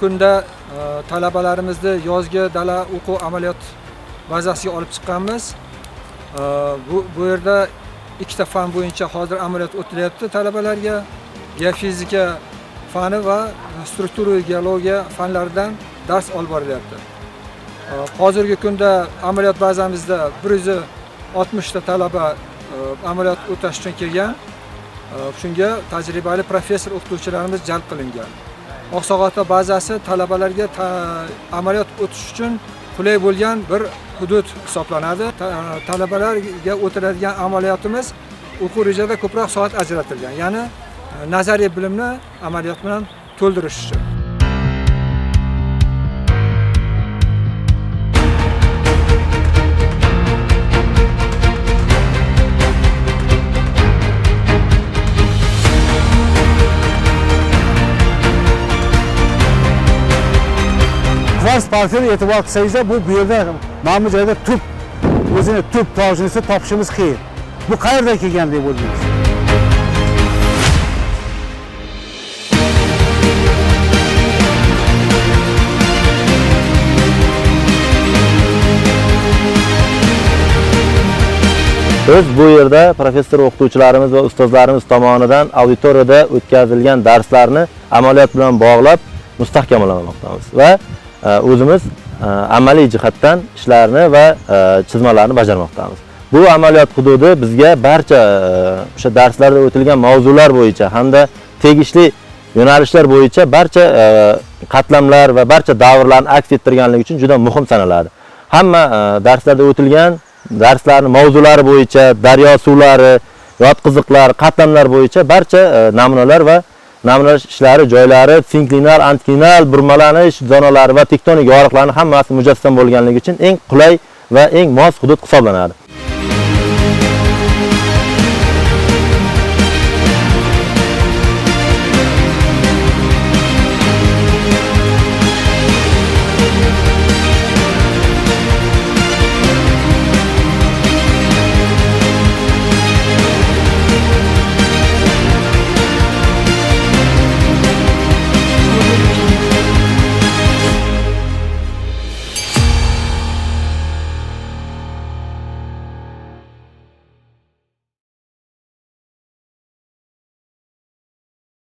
끈다. Talabalarimizni yozgi dala o'quv amaliyot bazasiga olib chiqqanmiz. Bu bu yerda ikkita fan bo'yicha hozir amaliyot o'tilyapti talabalarga. Geofizika fani va struktura geologiya fanlaridan dars olib borilyapti. Hozirgi kunda amaliyot bazamizda 160 ta talaba e, amaliyot o'tash uchun kelgan. Shunga tajribali professor o'qituvchilarimiz jalb qilingan. Oqsoqota bazasi talabalarga ta- amaliyot o'tish uchun qulay bo'lgan bir hudud hisoblanadi. Ta- Talabalarga o'tiladigan amaliyotimiz o'quv rejada ko'proq soat ajratilgan. Ya'ni e, nazariy bilimni amaliyot bilan to'ldirish uchun. Kvars partiyada e'tibor qilsangizlar bu bu joyda tub o'zini tub tojini topishimiz qiyin. Bu kelgan deb o'ylaysiz? Biz bu yerda professor o'qituvchilarimiz va ustozlarimiz tomonidan auditoriyada o'tkazilgan darslarni amaliyot bilan bog'lab mustahkamlamoqdamiz va o'zimiz e, amaliy jihatdan ishlarni va e, chizmalarni bajarmoqdamiz. Bu amaliyot hududi bizga barcha e, o'sha darslarda o'tilgan mavzular bo'yicha hamda tegishli yo'nalishlar bo'yicha barcha qatlamlar va barcha davrlarni aks ettirganligi uchun juda muhim sanaladi. Hamma darslarda o'tilgan darslarni mavzulari bo'yicha daryo suvlari, yotqiziqlar, qatlamlar bo'yicha barcha namunalar va namunalash ishlari joylari, sinklinal, antiklinal burmalanish zonalari va tektonik yoriqlarni hammasi mujassam bo'lganligi uchun eng qulay va eng mos hudud hisoblanadi.